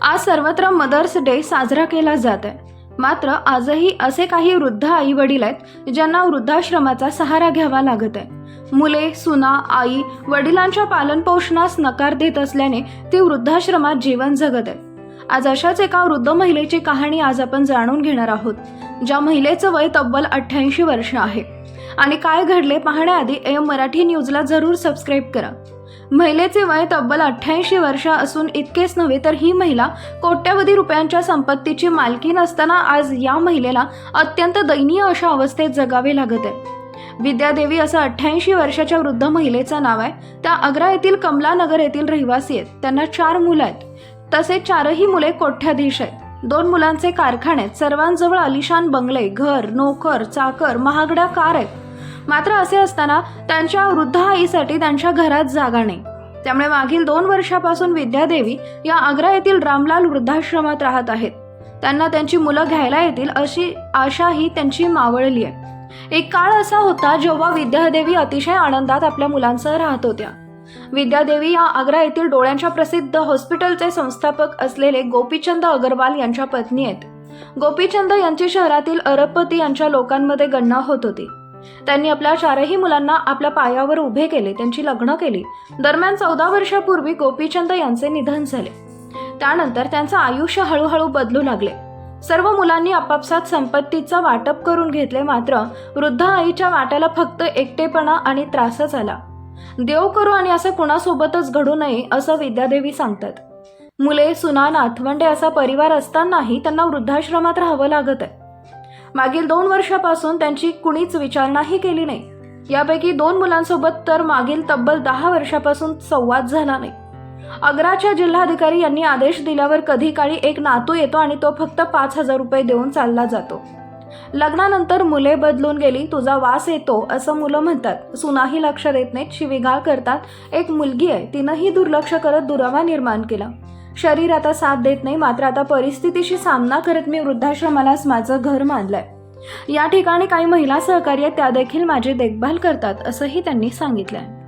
आज सर्वत्र mother's day साजरा केला जात आहे. मात्र आजही असे काही वृद्ध आई वडील आहेत ज्यांना वृद्धाश्रमाचा सहारा घ्यावा लागत आहे. मुले सुना आई वडिलांच्या पालनपोषणास नकार देत असल्याने ती वृद्धाश्रमात जीवन जगत आहे आज अशाच एका वृद्ध महिलेची कहाणी आज आपण जाणून घेणार आहोत ज्या महिलेचं वय तब्बल अठ्ठ्याऐंशी वर्ष आहे. आणि काय घडले पाहण्याआधी एम मराठी न्यूजला जरूर सबस्क्राईब करा. महिलेचे वय तब्बल अठ्ठ्याऐंशी वर्ष असून इतकेच नव्हे तर ही महिला कोट्यवधी रुपयांच्या संपत्तीची मालकी नसताना आज या महिलेला अत्यंत दयनीय अशा अवस्थेत जगावे लागत आहे. विद्यादेवी असं अठ्ठ्याऐंशी वर्षाच्या वृद्ध महिलेचं नाव आहे. त्या आग्रा येथील कमलानगर येथील रहिवासी आहेत. त्यांना चार मुलं आहेत. तसेच चारही मुले कोठ्याधीश आहेत. दोन मुलांचे कारखाने आहेत. सर्वांजवळ अलिशान बंगले घर नोकर चाकर महागड्या कार आहेत. मात्र असे असताना त्यांच्या वृद्ध आईसाठी त्यांच्या घरात जागा नाही. त्यामुळे मागील दोन वर्षापासून विद्यादेवी या आग्रा येथील रामलाल वृद्धाश्रमात राहत आहेत. त्यांना त्यांची मुलं घ्यायला येतील अशी आशाही त्यांची मावळली आहे. एक काळ असा होता जेव्हा विद्यादेवी अतिशय आनंदात आपल्या मुलांसह राहत होत्या. विद्यादेवी या आग्रा येथील डोळ्यांच्या प्रसिद्ध हॉस्पिटलचे संस्थापक असलेले गोपीचंद अगरवाल यांच्या पत्नी आहेत. गोपीचंद यांची शहरातील अरबपती यांच्या लोकांमध्ये गणना होत होती. त्यांनी आपल्या चारही मुलांना आपल्या पायावर उभे केले त्यांची लग्न केली. दरम्यान चौदा वर्षापूर्वी गोपीचंद यांचे निधन झाले. त्यानंतर त्यांचं आयुष्य हळूहळू बदलू लागले. सर्व मुलांनी आपापसात संपत्तीचं वाटप करून घेतले मात्र वृद्ध आईच्या वाट्याला फक्त एकटेपणा आणि त्रासच आला. देव करू आणि असं कुणासोबतच घडू नये असं विद्यादेवी सांगतात. मुले सुना नाथवंडे असा परिवार असतानाही त्यांना वृद्धाश्रमात राहावं लागत आहे. मागील दोन वर्षापासून त्यांची कुणीच विचारणाही केली नाही. यापैकी दोन मुलांसोबत तर मागील तब्बल दहा वर्षापासून संवाद झाला नाही. आग्राच्या जिल्हाधिकारी यांनी आदेश दिल्यावर कधी काळी एक नातू येतो आणि तो फक्त पाच हजार रुपये देऊन चालला जातो. लग्नानंतर मुले बदलून गेली तुझा वास येतो असं मुलं म्हणतात. सुनाही लक्ष देत नाहीत. शिविगाळ करतात. एक मुलगी आहे. तिनंही दुर्लक्ष करत दुरावा निर्माण केला. शरीर आता साथ देत नाही मात्र आता परिस्थितीशी सामना करत मी वृद्धाश्रमालाच माझं घर मानलंय या ठिकाणी काही महिला सहकारी आहेत त्या देखील माझी देखभाल करतात असंही त्यांनी सांगितलंय.